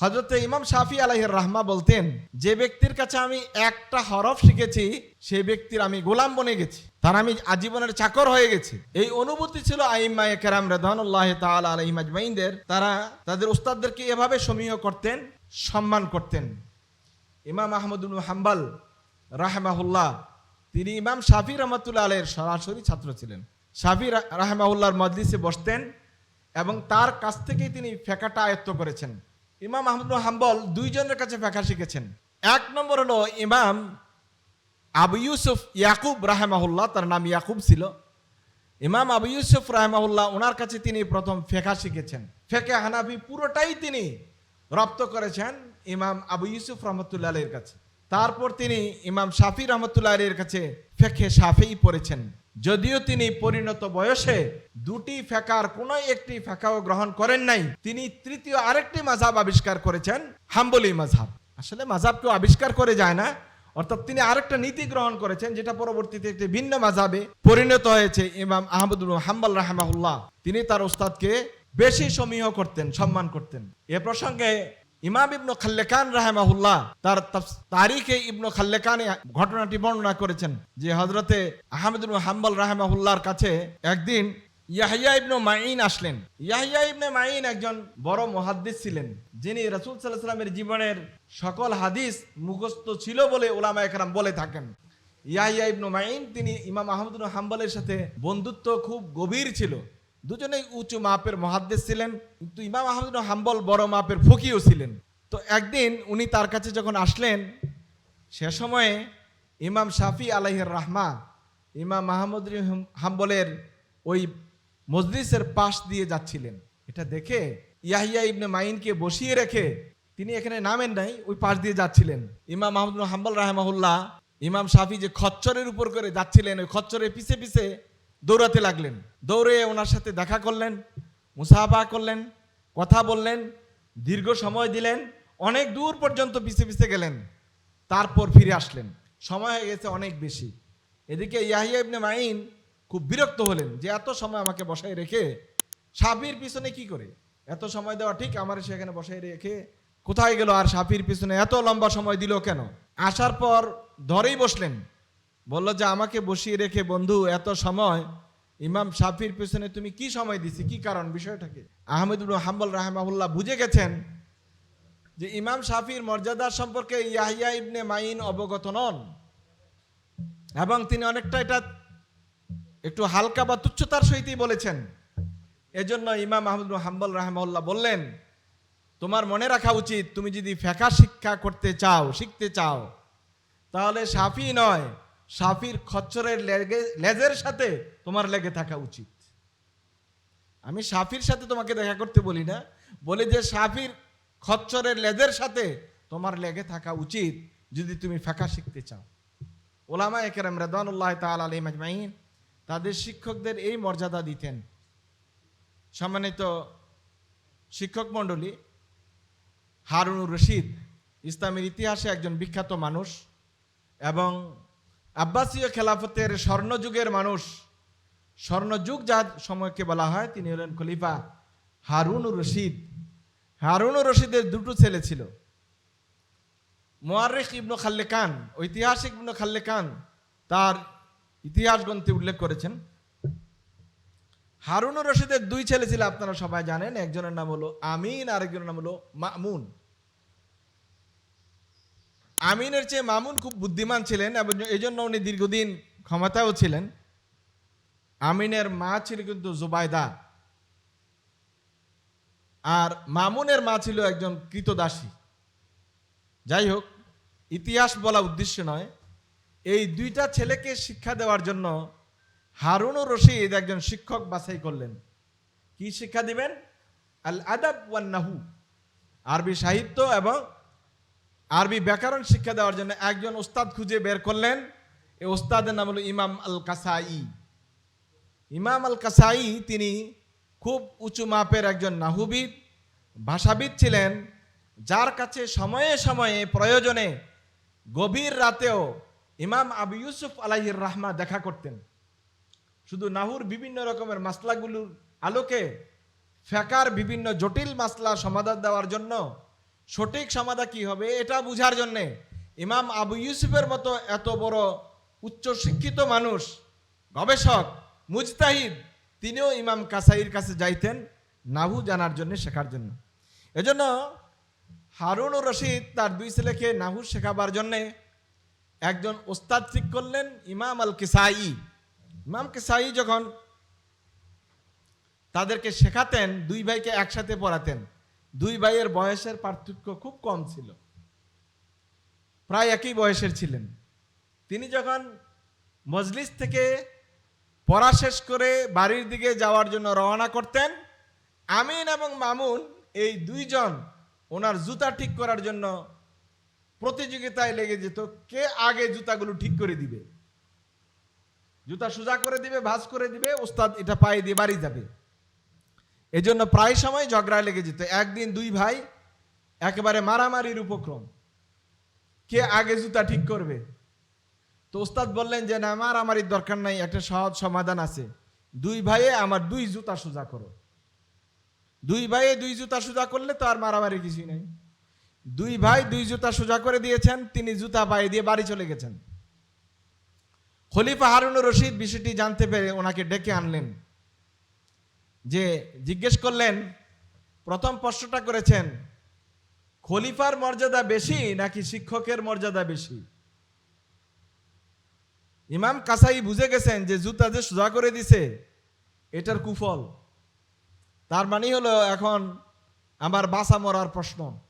হজরত ইমাম শাফি আলাইহির রাহমা বলতেন, যে ব্যক্তির কাছে আমি একটা হরফ শিখেছি সেই ব্যক্তির আমি গোলাম বনে গেছি। তার আমি আজীবনের চাকর হয়ে গেছি। এই অনুভূতি ছিল আইম্মা কেরাম রেদানুল্লাহ তারা তাদের উস্তাদদেরকে এভাবে সমীহ করতেন, সম্মান করতেন। ইমাম আহমদুল হাম্বাল রাহমাহুল্লাহ, তিনি ইমাম শাফি রহমতুল্লাহ আলের সরাসরি ছাত্র ছিলেন। শাফি রা- রাহমাহুল্লাহর মজলিসে বসতেন এবং তার কাছ থেকেই তিনি ফেকাটা আয়ত্ত করেছেন। ইমাম আহমদুল হাম্বল দুইজনের কাছে ফেকা শিখেছেন। এক নম্বর হলো ইমাম আবু ইউসুফ ইয়াকুব রাহেমাহুল্লাহ, তার নাম ইয়াকুব ছিল। ইমাম আবু ইউসুফ রাহেমাহুল্লাহ ওনার কাছে তিনি প্রথম ফেকা শিখেছেন। ফেকে হানাফি পুরোটাই তিনি রপ্ত করেছেন ইমাম আবু ইউসুফ রহমতুল্লাহ আলীর কাছে। তারপর তিনি ইমাম শাফি রহমতুল্লাহ আলীর কাছে ফেকে সাফেই পড়েছেন। যদিও তিনি পরিণত বয়সে দুটি ফেকার কোনো একটি ফেকাও গ্রহণ করেন নাই, তিনি তৃতীয় আরেকটি মাঝাব আবিষ্কার করেছেন, হাম্বলি মাঝাব আসলে মাঝাব কেউ আবিষ্কার করে যায় না, অর্থাৎ তিনি আরেকটা নীতি গ্রহণ করেছেন, যেটা পরবর্তীতে একটি ভিন্ন মাঝাবে পরিণত হয়েছে, ইমাম আহমদুল হাম্বাল রাহমাহুল্লাহ। তিনি তার ওস্তাদকে বেশি সমীহ করতেন, সম্মান করতেন। এ প্রসঙ্গে ইমাম ইবনু খাল্লেকান রাহেমাহুল্লাহ তার তারিখে ইবনু খাল্লেকানে ঘটনাটি বর্ণনা করেছেন যে হজরতে আহমদুল হাম্বাল রাহেমাহুল্লাহর কাছে একদিন ইয়াহিয়া ইবনু মাইন আসলেন। ইয়াহিয়া ইবনে মাইন একজন বড় মুহাদ্দিস ছিলেন, যিনি রাসূল আলাইহি সাল্লামের জীবনের সকল হাদিস মুখস্থ ছিল বলে ওলামা একরাম বলে থাকেন। ইয়াহিয়া ইবনু মাইন তিনি ইমাম আহমদুল হাম্বালের সাথে বন্ধুত্ব খুব গভীর ছিল। দুজনেই উঁচু মাপের মহাদ্দেশ ছিলেন, কিন্তু ইমাম আহমদুল হাম্বল বড় মাপের ফকিও ছিলেন। তো একদিন উনি তার কাছে যখন আসলেন, সে সময়ে ইমাম শাফি আলাইহির রাহমা ইমাম মাহমুদ হাম্বলের ওই মজলিসের পাশ দিয়ে যাচ্ছিলেন। এটা দেখে ইয়াহিয়া ইবনে মাইনকে বসিয়ে রেখে তিনি এখানে নামেন নাই, ওই পাশ দিয়ে যাচ্ছিলেন। ইমাম মাহমুদ হাম্বল রাহমাহুল্লাহ, ইমাম শাফি যে খচ্চরের উপর করে যাচ্ছিলেন, ওই খচ্চরের পিছে পিছে দৌড়াতে লাগলেন। দৌড়ে ওনার সাথে দেখা করলেন, মুসাফা করলেন, কথা বললেন, দীর্ঘ সময় দিলেন, অনেক দূর পর্যন্ত পিছে পিছে গেলেন, তারপর ফিরে আসলেন। সময় হয়ে গেছে অনেক বেশি। এদিকে ইয়াহিয়া ইবনে মাইন খুব বিরক্ত হলেন যে, এত সময় আমাকে বসায় রেখে, সাফির পিছনে কি করে? এত সময় দেওয়া ঠিক আমার সেখানে বসায় রেখে, কোথায় গেল আর সাফির পিছনে এত লম্বা সময় দিল কেন? আসার পর ধরেই বসলেন। বলল যে, আমাকে বসিয়ে রেখে বন্ধু, এত সময়। ইমাম সাফির পেছনে তুমি কি সময় দিছি? কি কারণ? বিষয়টাকে আহমেদুল হাম্বল রাহমাহুল্লাহ বুঝে গেছেন যে, ইমাম সাফির মর্যাদার সম্পর্কে ইয়াহিয়া ইবনে মাইন অবগত নন। এবং তিনি অনেকটা এটা একটু হালকা বা তুচ্ছতার সহিতই বলেছেন। এজন্য ইমাম আহমদ হাম্বল রাহমাল্লাহ বললেন, তোমার মনে রাখা উচিত, তুমি যদি ফেকা শিক্ষা করতে চাও, শিখতে চাও, তাহলে সাফি নয়। সাফির খচ্চরের লেগে লেজের সাথে তোমার লেগে থাকা উচিত। আমি সাফির সাথে তোমাকে দেখা করতে বলি না। বলি যে সাফির খচ্চরের লেজের সাথে তোমার লেগে থাকা উচিত যদি তুমি ফেকা শিখতে চাও। ওলামা একেরাম রেদানুল্লাহ তাল আলী মাজমাইন তাদের শিক্ষকদের এই মর্যাদা দিতেন। সম্মানিত শিক্ষক মণ্ডলী, হারুনুর রশিদ, ইসলামের ইতিহাসে একজন বিখ্যাত মানুষ এবং আব্বাসীয় খেলাফতের স্বর্ণযুগের মানুষ। স্বর্ণযুগ যার সময়কে বলা হয়, তিনি হলেন খলিফা হারুন রশিদ। হারুনুর রশিদের দুটো ছেলে ছিল। মোয়ারেক ইবনু খাল্লেকান, ঐতিহাসিক ইবনু খাল্লেকান, তার ইতিহাস গ্রন্থে উল্লেখ করেছেন। হারুনুর রশিদের দুই ছেলে ছিল, আপনারা সবাই জানেন। একজনের নাম হলো আমিন, আরেকজনের নাম হলো মামুন। আমিনের চেয়ে মামুন খুব বুদ্ধিমান ছিলেন এবং এই জন্য উনি দীর্ঘদিন ক্ষমতাও ছিলেন। আমিনের মা ছিল কিন্তু জুবাইদা আর মামুনের মা ছিল একজন কৃতদাসী। যাই হোক, ইতিহাস বলা উদ্দেশ্য নয়। এই দুইটা ছেলেকে শিক্ষা দেওয়ার জন্য হারুনুর রশিদ একজন শিক্ষক বাছাই করলেন। কি শিক্ষা দিবেন? আল আদাব ওয়ান নাহু আরবি সাহিত্য এবং আরবি ব্যাকরণ শিক্ষা দেওয়ার জন্য একজন ওস্তাদ খুঁজে বের করলেন। এই ওস্তাদের নাম হলো ইমাম আল কাসাই ইমাম আল কাসাই তিনি খুব উঁচু মাপের একজন নাহুবিদ, ভাষাবিদ ছিলেন, যার কাছে সময়ে সময়ে প্রয়োজনে গভীর রাতেও ইমাম আবু ইউসুফ আলাইহির রাহমা দেখা করতেন। শুধু নাহুর বিভিন্ন রকমের মাসলাগুলোর আলোকে ফেকার বিভিন্ন জটিল মাসলা সমাধান দেওয়ার জন্য সঠিক সমাধা কি হবে এটা বুঝার জন্যে ইমাম আবু ইউসুফের মতো এত বড় উচ্চ শিক্ষিত মানুষ, গবেষক, মুজতাহিদ, তিনিও ইমাম কাসাইর কাছে যাইতেন নাহু জানার জন্য শেখার জন্য। এজন্য হারুন রশিদ তার দুই ছেলেকে নাহু শেখাবার জন্যে একজন ওস্তাদ ঠিক করলেন ইমাম আল কিসাই। ইমাম কিসাই যখন তাদেরকে শেখাতেন, দুই ভাইকে একসাথে পড়াতেন। দুই ভাইয়ের বয়সের পার্থক্য খুব কম ছিল। প্রায় একই বয়সের ছিলেন। তিনি যখন মজলিস থেকে পড়া শেষ করে বাড়ির দিকে যাওয়ার জন্য রওনা করতেন, আমিন এবং মামুন এই দুইজন ওনার জুতা ঠিক করার জন্য প্রতিযোগিতায় লেগে যেত, কে আগে জুতাগুলো ঠিক করে দিবে? জুতা সোজা করে দিবে, ভাঁজ করে দিবে, ওস্তাদ এটা পায়ে দিয়ে বাড়ি যাবে। এজন্য প্রায় সময় ঝগড়া লেগে যেত। একদিন দুই ভাই একেবারে মারামারির উপক্রম। কে আগে জুতা ঠিক করবে? তো ওস্তাদ বললেন যে, না, মারামারির দরকার নাই, একটা সহজ সমাধান আছে। দুই ভাইয়ে আমার দুই জুতা সোজা করো। দুই ভাইয়ে দুই জুতা সোজা করলে তো আর মারামারি কিছুই নাই। দুই ভাই দুই জুতা সোজা করে দিয়েছেন, তিনি জুতা পায়ে দিয়ে বাড়ি চলে গেছেন। খলিফা হারুনুর রশিদ বিষয়টি জানতে পেরে ওনাকে ডেকে আনলেন। যে জিজ্ঞেস করলেন, প্রথম প্রশ্নটা করেছেন, খলিফার মর্যাদা বেশি নাকি শিক্ষকের মর্যাদা বেশি? ইমাম কাসাই বুঝে গেছেন যে জুতা যে সোজা করে দিছে, এটার কুফল। তার মানে হলো এখন আমার বাসা মরার প্রশ্ন।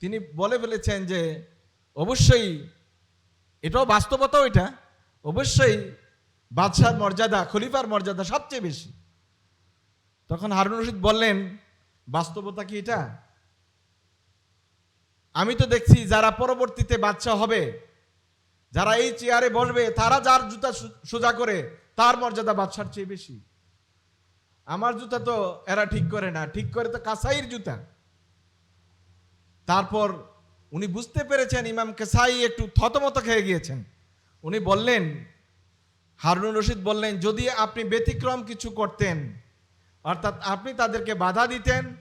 তিনি বলে ফেলেছেন যে, অবশ্যই এটাও বাস্তবতাও এটা, অবশ্যই বাদশার মর্যাদা, খলিফার মর্যাদা সবচেয়ে বেশি। তখন হারুন রশিদ বললেন, বাস্তবতা কি এটা? আমি তো দেখছি যারা পরবর্তীতে বাচ্চা হবে, যারা এই চেয়ারে বসবে, তারা যার জুতা সোজা করে, তার মর্যাদা বাদশার চেয়ে বেশি। আমার জুতা তো এরা ঠিক করে না, ঠিক করে তো কাসাইয়ের জুতা। তারপর উনি বুঝতে পেরেছেন ইমাম কেসাই একটু থতমত খেয়ে গিয়েছেন। উনি বললেন, হারুন রশিদ বললেন, যদি আপনি ব্যতিক্রম কিছু করতেন অর্থাৎ আপনি তাদেরকে বাধা দিতেন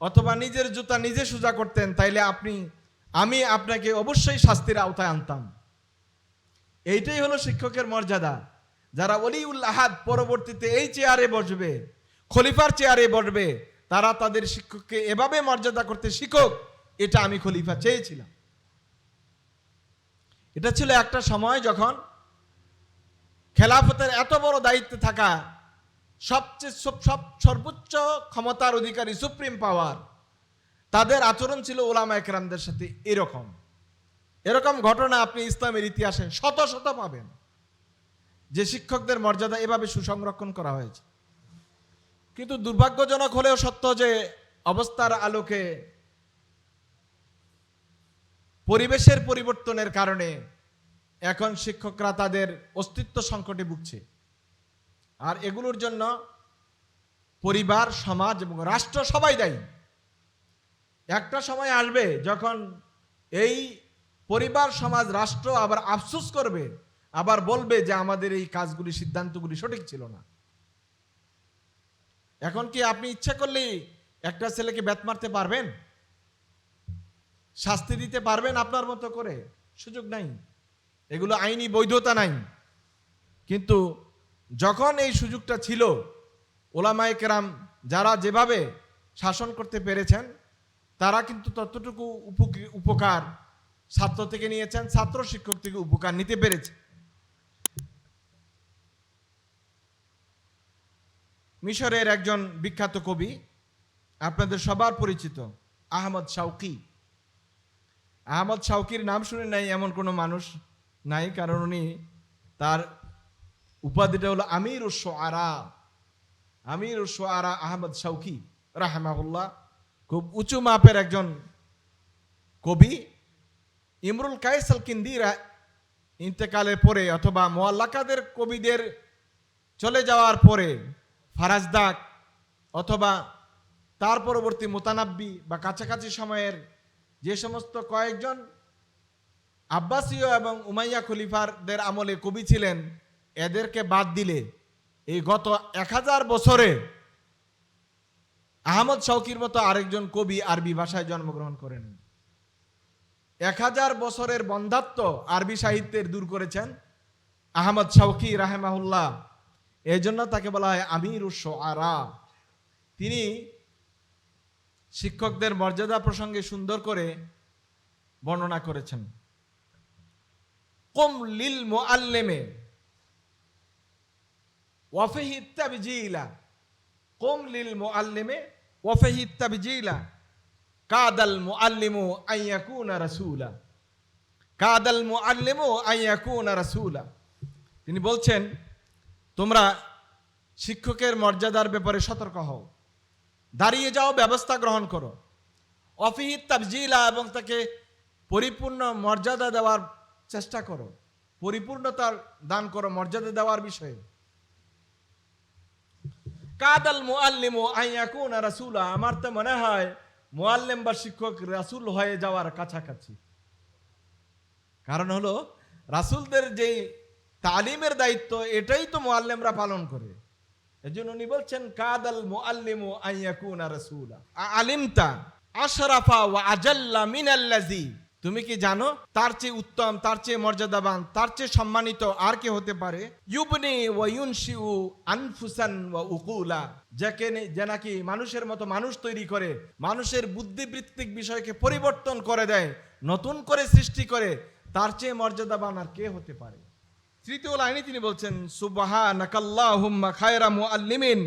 অথবা নিজের জুতা নিজে সোজা করতেন, তাইলে আপনি, আমি আপনাকে অবশ্যই শাস্তির আওতায় আনতাম। এইটাই হলো শিক্ষকের মর্যাদা। যারা অলিউল আহাদ পরবর্তীতে এই চেয়ারে বসবে, খলিফার চেয়ারে বসবে, তারা তাদের শিক্ষককে এভাবে মর্যাদা করতে শিখুক, এটা আমি খলিফা চেয়েছিলাম। এটা ছিল একটা সময় যখন খেলাফতের এত বড় দায়িত্বে থাকা সবচেয়ে সব সর্বোচ্চ ক্ষমতার অধিকারী, সুপ্রিম পাওয়ার, তাদের আচরণ ছিল ওলামা একরামদের সাথে এরকম। এরকম ঘটনা আপনি ইসলামের ইতিহাসে শত শত পাবেন। যে শিক্ষকদের মর্যাদা এভাবে সুসংরক্ষণ করা হয়েছে। কিন্তু দুর্ভাগ্যজনক হলেও সত্য যে অবস্থার আলোকে পরিবেশের পরিবর্তনের কারণে এখন শিক্ষকরা তাদের অস্তিত্ব সংকটে ভুগছে। আর এগুলোর জন্য পরিবার, সমাজ এবং রাষ্ট্র সবাই দায়ী। একটা সময় আসবে যখন এই পরিবার, সমাজ, রাষ্ট্র আবার আফসুস করবে, আবার বলবে যে আমাদের এই কাজগুলি, সিদ্ধান্তগুলি সঠিক ছিল না। এখন কি আপনি ইচ্ছা করলেই একটা ছেলেকে ব্যাত মারতে পারবেন? শাস্তি দিতে পারবেন আপনার মতো করে? সুযোগ নাই। এগুলো আইনি বৈধতা নাই। কিন্তু যখন এই সুযোগটা ছিল, ওলামায়ে কেরাম যারা যেভাবে শাসন করতে পেরেছেন, তারা কিন্তু ততটুকু উপক- উপকার ছাত্র থেকে নিয়েছেন, ছাত্র শিক্ষক থেকে উপকার নিতে পেরেছে। মিশরের একজন বিখ্যাত কবি, আপনাদের সবার পরিচিত আহমদ শাউকি। আহমদ শাউকির নাম শুনে নাই এমন কোনো মানুষ নাই, কারণ উনি তার উপাধিটা হলো আমির আরা আমির আরা আহমদ শাউকি, রাহমাহুল্লাহ, খুব উঁচু মাপের একজন কবি। ইমরুল কায়েস আল কিন্দিরা ইন্তেকালের পরে অথবা মোয়াল্লাকাদের কবিদের চলে যাওয়ার পরে ফারাজদাক অথবা তার পরবর্তী মোতানাব্বি বা কাছাকাছি সময়ের যে সমস্ত কয়েকজন আব্বাসীয় এবং উমাইয়া খলিফারদের আমলে কবি ছিলেন এদেরকে বাদ দিলে এই গত এক হাজার বছরে আহমদ শৌকির মতো আরেকজন কবি আরবি ভাষায় জন্মগ্রহণ করেন। এক হাজার বছরের বন্ধাত্ম আরবি সাহিত্যের দূর করেছেন আহমদ শৌকি রাহেমাহুল্লাহ। এই জন্য তাকে বলা হয় আমির আরা তিনি শিক্ষকদের মর্যাদা প্রসঙ্গে সুন্দর করে বর্ণনা করেছেন। কম লিল মুআল্লিমে তিনি বলছেন, তোমরা শিক্ষকের মর্যাদার ব্যাপারে সতর্ক হও। দাঁড়িয়ে যাও, ব্যবস্থা গ্রহণ করো। অফিহিত তাবজিলা এবং তাকে পরিপূর্ণ মর্যাদা দেওয়ার চেষ্টা করো। পরিপূর্ণতার দান করো, মর্যাদা দেওয়ার বিষয়ে। কাদাল মুআল্লিমু আইয়াকুন রাসূলা, আমার তো মনে হয় মুআল্লিম বা শিক্ষক রাসূল হয়ে যাওয়ার কাছাকাছি। কারণ হলো, রাসূলদের যে তালিমের দায়িত্ব, এটাই তো মুআল্লিমরা পালন করে। এজন্য উনি বলছেন, কাদাল মুআল্লিমু আইয়াকুন রাসূলা। আলিমতা আশরাফা ওয়া আজাল্লা মিনাল্লাযী। তুমি কি জানো? তার চেয়ে উত্তম, তার চেয়ে মর্যাদাবান, তার চেয়ে সম্মানিত আর কে হতে পারে? ইউবনি ওয়া ইউনশিউ আনফুসান ওয়া উকুলা। যাকে যে নাকি মানুষের মতো মানুষ তৈরি করে, মানুষের বুদ্ধিবৃত্তিক বিষয়কে পরিবর্তন করে দেয়, নতুন করে সৃষ্টি করে, তার চেয়ে মর্যাদাবান আর কে হতে পারে? তৃতীয় লাইনে তিনি বলছেন, সুবহানাকাল্লাহুম্মা খায়রা মুআল্লিমিন,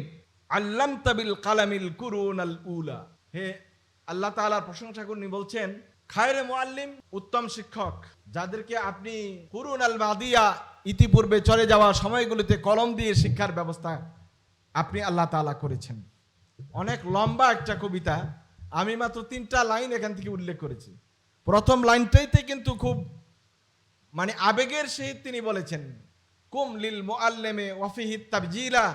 আল্লামতা বিল কালামিল কুরুন আল উলা। হে আল্লাহ তাআলার প্রশংসা করে বলছেন খায়রে মুআল্লিম উত্তম শিক্ষক, যাদেরকে আপনি কুরুন আল মাদিয়া ইতিপূর্বে চলে যাওয়া সময়গুলিতে কলম দিয়ে শিক্ষার ব্যবস্থা আপনি আল্লাহ তাআলা করেছেন। অনেক লম্বা একটা কবিতা, আমি মাত্র তিনটা লাইন এখান থেকে উল্লেখ করেছি। প্রথম লাইনটাইতে কিন্তু খুব মানে আবেগের সহিত তিনি বলেছেন, কুম লিল মুআল্লিমে ওয়াফিহি তাবজিলা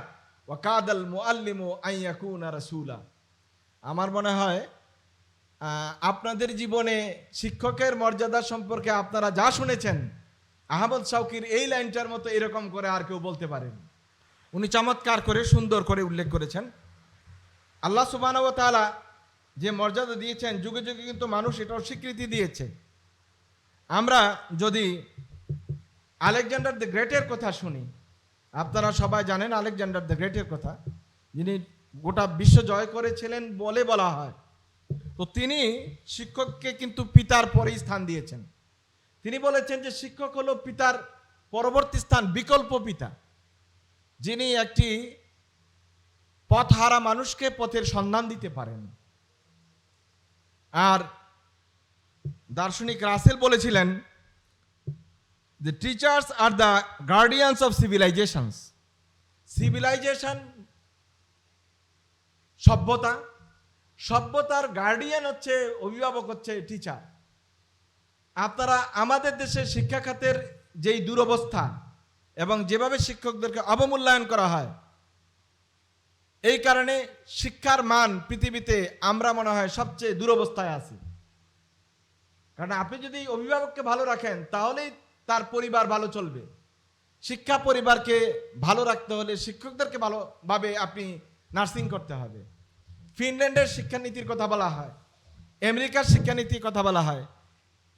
ওয়া কাদাল মুআল্লিমু আন ইয়াকুনা রাসূলা। আমার মনে হয় আপনাদের জীবনে শিক্ষকের মর্যাদা সম্পর্কে আপনারা যা শুনেছেন, আহমদ শাউকির এই লাইনটার মতো এরকম করে আর কেউ বলতে পারেন। উনি চমৎকার করে, সুন্দর করে উল্লেখ করেছেন। আল্লাহ ওয়া যে মর্যাদা দিয়েছেন, যুগে যুগে কিন্তু মানুষ এটার স্বীকৃতি দিয়েছে। আমরা যদি আলেকজান্ডার দ্য গ্রেটের কথা শুনি, আপনারা সবাই জানেন আলেকজান্ডার দ্য গ্রেটের কথা, যিনি গোটা বিশ্ব জয় করেছিলেন বলে বলা হয়। তো তিনি শিক্ষককে কিন্তু পিতার পরেই স্থান দিয়েছেন। তিনি বলেছেন যে শিক্ষক হলো পিতার পরবর্তী স্থান, বিকল্প পিতা। যিনি একটি পথহারা মানুষকে পথের সন্ধান দিতে পারেন। আর দার্শনিক রাসেল বলেছিলেন the teachers R the guardians of civilizations civilization সভ্যতা সভ্যতার গার্ডিয়ান হচ্ছে, অভিভাবক হচ্ছে টিচার আপনারা আমাদের দেশে শিক্ষা খাতের যেই দুরবস্থা এবং যেভাবে শিক্ষকদেরকে অবমূল্যায়ন করা হয়, এই কারণে শিক্ষার মান পৃথিবীতে আমরা মনে হয় সবচেয়ে দুরবস্থায় আছি। কারণ আপনি যদি অভিভাবককে ভালো রাখেন, তাহলেই তার পরিবার ভালো চলবে। শিক্ষা পরিবারকে ভালো রাখতে হলে শিক্ষকদেরকে ভালোভাবে আপনি নার্সিং করতে হবে। ফিনল্যান্ডের শিক্ষানীতির কথা বলা হয়, আমেরিকার শিক্ষানীতির কথা বলা হয়,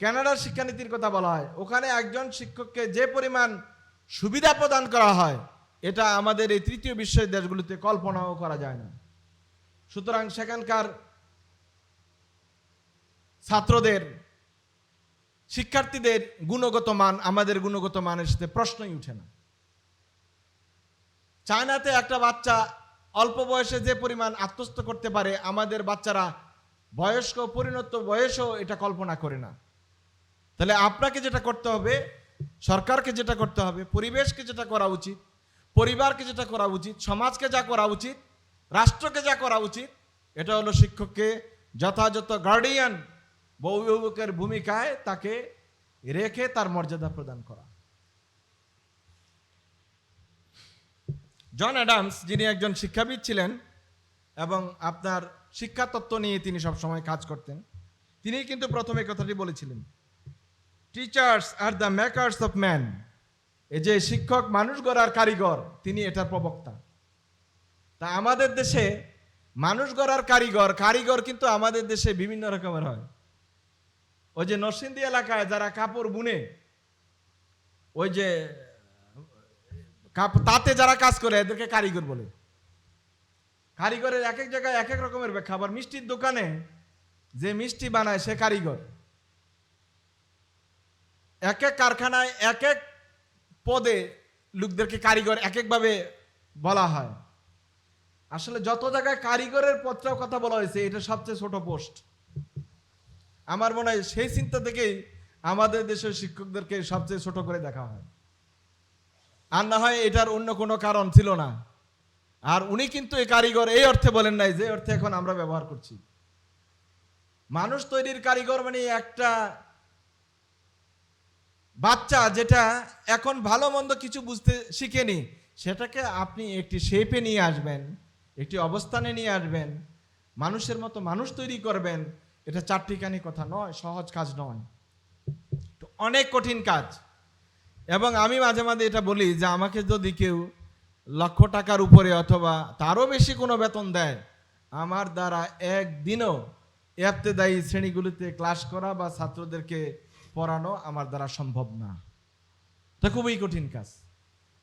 কানাডার শিক্ষানীতির কথা বলা হয়। ওখানে একজন শিক্ষককে যে পরিমাণ সুবিধা প্রদান করা হয়, এটা আমাদের এই তৃতীয় বিশ্বের দেশগুলোতে কল্পনাও করা যায় না। সুতরাং সেখানকার ছাত্রদের, শিক্ষার্থীদের গুণগত মান, আমাদের গুণগত মানের সাথে প্রশ্নই উঠে না। চায়নাতে একটা বাচ্চা অল্প বয়সে যে পরিমাণ আত্মস্থ করতে পারে, আমাদের বাচ্চারা বয়স্ক, পরিণত বয়সও এটা কল্পনা করে না। তাহলে আপনাকে যেটা করতে হবে, সরকারকে যেটা করতে হবে, পরিবেশকে যেটা করা উচিত, পরিবারকে যেটা করা উচিত, সমাজকে যা করা উচিত, রাষ্ট্রকে যা করা উচিত, এটা হলো শিক্ষককে যথাযথ গার্ডিয়ান অভিভাবকের ভূমিকায় তাকে রেখে তার মর্যাদা প্রদান করা। জন অ্যাডামস, যিনি একজন শিক্ষাবিদ ছিলেন এবং আপনার শিক্ষা তত্ত্ব নিয়ে তিনি সবসময় কাজ করতেন, তিনি কিন্তু প্রথমে কথাটি বলেছিলেন teachers are the makers of man এই যে শিক্ষক মানুষ গড়ার কারিগর, তিনি এটার প্রবক্তা। তা আমাদের দেশে মানুষ গড়ার কারিগর কারিগর কিন্তু আমাদের দেশে বিভিন্ন রকমের হয়। ওই যে নরসিংদী এলাকায় যারা কাপড় বুনে, ওই যে তাতে যারা কাজ করে, এদেরকে কারিগর বলে। কারিগরের এক এক জায়গায় এক এক রকমের ব্যাখ্যা। আবার মিষ্টির দোকানে যে মিষ্টি বানায়, সে কারিগর। এক এক কারখানায় এক এক পদে লোকদেরকে কারিগর এক একভাবে বলা হয়। আসলে যত জায়গায় কারিগরের পদটাও কথা বলা হয়েছে, এটা সবচেয়ে ছোট পোস্ট। আমার মনে হয় সেই চিন্তা থেকেই আমাদের দেশের শিক্ষকদেরকে সবচেয়ে ছোট করে দেখা হয়। আর না হয় এটার অন্য কোনো কারণ ছিল না। আর উনি কিন্তু এই কারিগর, এই অর্থে বলেন নাই যে অর্থে এখন আমরা ব্যবহার করছি। মানুষ তৈরির কারিগর মানে একটা বাচ্চা যেটা এখন ভালো মন্দ কিছু বুঝতে শিখেনি, সেটাকে আপনি একটি শেপে নিয়ে আসবেন, একটি অবস্থানে নিয়ে আসবেন, মানুষের মতো মানুষ তৈরি করবেন, এটা চারটিখানি কথা নয়, সহজ কাজ নয়। অনেক কঠিন কাজ। এবং আমি মাঝে মাঝে এটা বলি যে আমাকে যদি কেউ লক্ষ টাকার উপরে অথবা তারও বেশি কোনো বেতন দেয়, আমার দ্বারা একদিনও এফতেদায়ী শ্রেণীগুলিতে ক্লাস করা বা ছাত্রদেরকে পড়ানো আমার দ্বারা সম্ভব না। তা খুবই কঠিন কাজ।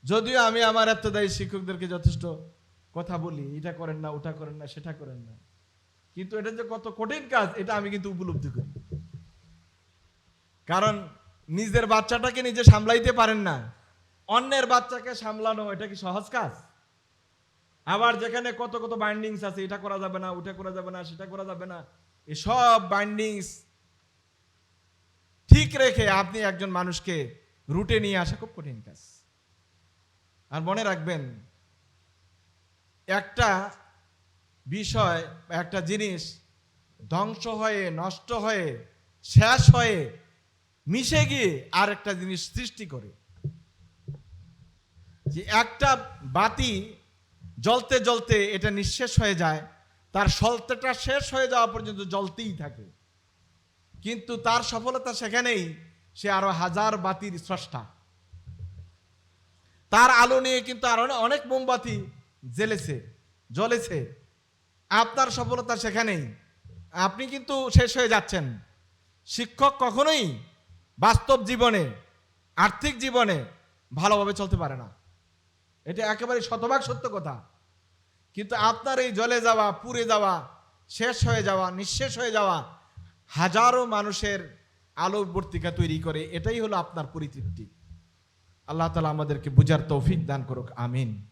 যদিও আমি আমার এফতেদায়ী শিক্ষকদেরকে যথেষ্ট কথা বলি, এটা করেন না, ওটা করেন না, সেটা করেন না। কিন্তু এটা যে কত কঠিন কাজ, এটা আমি কিন্তু উপলব্ধি করি। কারণ নিজের বাচ্চাটাকে নিজে সামলাইতে পারেন না। অন্যের বাচ্চাকে সামলানো, এটা কি সহজ কাজ? আবার যেখানে কত কত বাইন্ডিংস আছে, এটা করা যাবে না, ওটা করা যাবে না, সেটা করা যাবে না, এসব বাইন্ডিংস ঠিক রেখে আপনি একজন মানুষকে রুটে নিয়ে আসা খুব কঠিন কাজ। আর মনে রাখবেন, একটা বিষয়, একটা জিনিস ধ্বংস হয়ে, নষ্ট হয়ে, শেষ হয়ে মিশে গিয়ে আর একটা জিনিস সৃষ্টি করে। যে একটা বাতি জ্বলতে জ্বলতে এটা নিঃশেষ হয়ে যায়, তার সলতেটা শেষ হয়ে যাওয়া পর্যন্ত জ্বলতেই থাকে। কিন্তু তার সফলতা সেখানেই সে আরও হাজার বাতির স্রষ্টা। তার আলো নিয়ে কিন্তু আরও অনেক মোমবাতি জ্বেলেছে, জ্বলেছে। আপনার সফলতা সেখানেই। আপনি কিন্তু শেষ হয়ে যাচ্ছেন। শিক্ষক কখনোই বাস্তব জীবনে, আর্থিক জীবনে ভালোভাবে চলতে পারে না। এটা একেবারে শতভাগ সত্য কথা। কিন্তু আপনার এই জলে যাওয়া, পুড়ে যাওয়া, শেষ হয়ে যাওয়া, নিঃশেষ হয়ে যাওয়া হাজারো মানুষের আলোবর্তিকা তৈরি করে, এটাই হলো আপনার পরিতৃপ্তি। আল্লাহ তালা আমাদেরকে বুঝার তৌফিক দান করুক, আমিন।